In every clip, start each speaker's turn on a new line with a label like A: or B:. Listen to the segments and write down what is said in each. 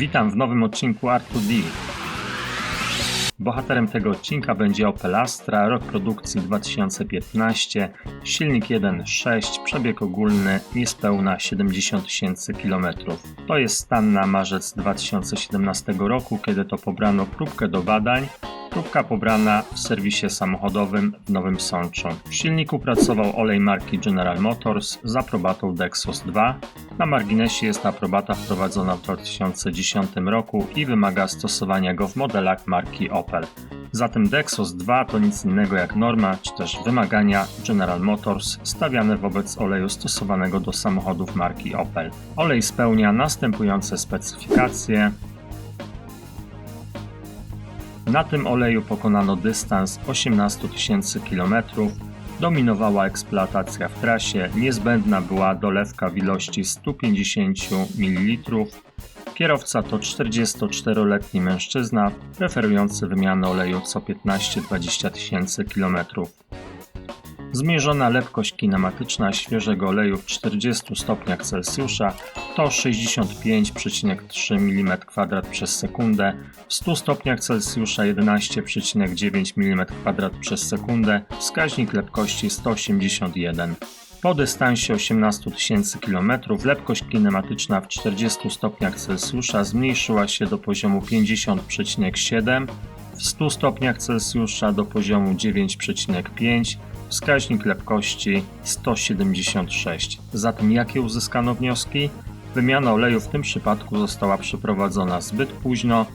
A: Witam w nowym odcinku R2D. Bohaterem tego odcinka będzie Opel Astra, rok produkcji 2015, silnik 1.6, przebieg ogólny niespełna 70 tysięcy kilometrów. To jest stan na marzec 2017 roku, kiedy to pobrano próbkę do badań. Próbka pobrana w serwisie samochodowym w Nowym Sączu. W silniku pracował olej marki General Motors z aprobatą Dexos 2. Na marginesie jest aprobata wprowadzona w 2010 roku i wymaga stosowania go w modelach marki Opel. Zatem Dexos 2 to nic innego jak norma czy też wymagania General Motors stawiane wobec oleju stosowanego do samochodów marki Opel. Olej spełnia następujące specyfikacje. Na tym oleju pokonano dystans 18 tysięcy km. Dominowała eksploatacja w trasie, niezbędna była dolewka w ilości 150 ml. Kierowca to 44-letni mężczyzna, preferujący wymianę oleju co 15-20 tysięcy km. Zmierzona lepkość kinematyczna świeżego oleju w 40 stopniach Celsjusza to 65,3 mm2 przez sekundę, w 100 stopniach Celsjusza 11,9 mm2 przez sekundę, wskaźnik lepkości 181. Po dystansie 18 tysięcy km lepkość kinematyczna w 40 stopniach Celsjusza zmniejszyła się do poziomu 50,7, w 100 stopniach Celsjusza do poziomu 9,5, wskaźnik lepkości 176. Zatem jakie uzyskano wnioski? Wymiana oleju w tym przypadku została przeprowadzona zbyt późno.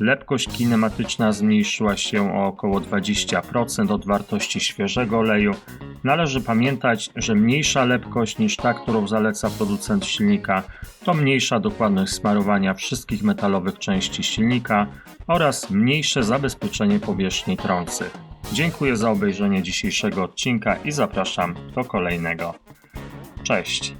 A: Lepkość kinematyczna zmniejszyła się o około 20% od wartości świeżego oleju. Należy pamiętać, że mniejsza lepkość niż ta, którą zaleca producent silnika, to mniejsza dokładność smarowania wszystkich metalowych części silnika oraz mniejsze zabezpieczenie powierzchni trących. Dziękuję za obejrzenie dzisiejszego odcinka i zapraszam do kolejnego. Cześć!